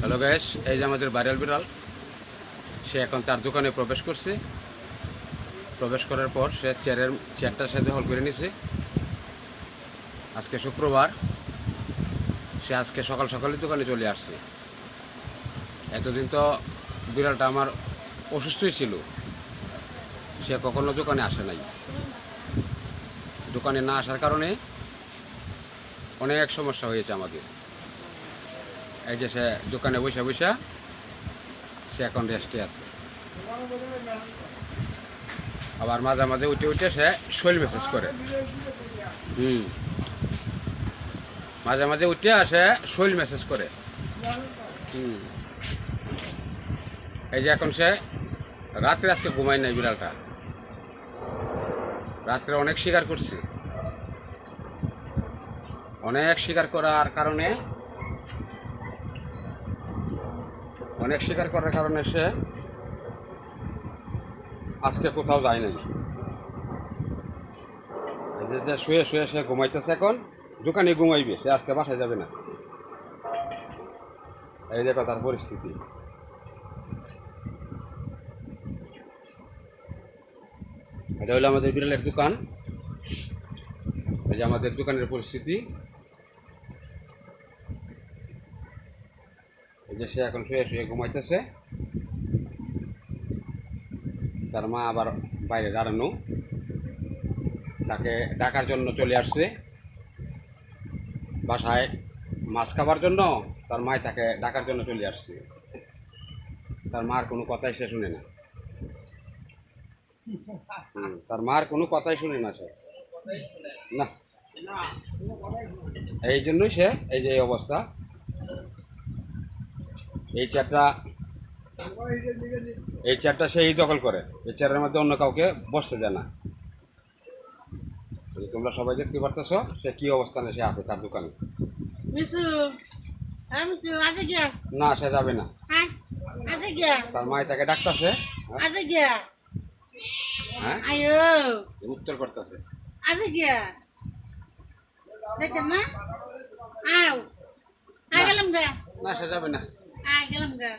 Hello gas এই যে আমাদের ভাইরাল বিড়াল। সে এখন তার দোকানে প্রবেশ করছে। প্রবেশ করার পর সে চেয়ারের চেয়ারটার সাথে হল করে নিছে। আজকে শুক্রবার। সে আজকে সকাল সকালে দোকানে চলে আসছে। এতদিন তো বিড়ালটা আমার অসুস্থই ছিল। সে কখনো দোকানে আসে নাই। দোকানে না আসার কারণে অনেক সমস্যা হয়েছে আমাদের। এই যে সে দোকানে বসে বসে সে এখন রেস্টে আছে। আবার মাঝে মাঝে উঠে উঠে সে শৈল মেসেজ করে। হুম। মাঝে মাঝে উঠে আসে শৈল মেসেজ করে। হুম। এই যে এখন সে রাত্রে আজকে ঘুমায় নাই বিড়ালটা। রাত্রে অনেক শিকার করছে। অনেক শিকার করার কারণে অনেক শিকার করার কারণে সে আজকে কোথাও যায় নাই। যে যে শুয়ে শুয়ে সে ঘুমাইতেছে এখন, দোকানে ঘুমাইবে, সে আজকে বাসায় যাবে না। এই দেখো তার পরিস্থিতি। এটা হলো আমাদের বিড়ালের দোকান। এই যে আমাদের দোকানের পরিস্থিতি। যে সে এখন শুয়ে শুয়ে ঘুমাইতেছে। তার মা আবার বাইরে দাঁড়ানো। তাকে ডাকার জন্য চলে আসছে। বাসায় মাছ খাবার জন্য তার মায় তাকে ডাকার জন্য চলে আসছে। তার মার কোনো কথাই সে শুনে না। হুম, তার মার কোনো কথাই শুনে না সে। না। এই জন্যই সে এই যে এই অবস্থা। এই চেয়ারটা এই চেয়ারটা সেই দখল করে। এই চেয়ারের মধ্যে অন্য কাউকে বসতে দেয় না। তোমরা সবাই দেখতে পারতেছ সে কি অবস্থানে সে আছে তার দোকানে। হ্যাঁ না সে যাবে না। হ্যাঁ তার মায় তাকে ডাকতেছে হ্যাঁ? উত্তর করতেছে। না সে যাবে না। dalam enggak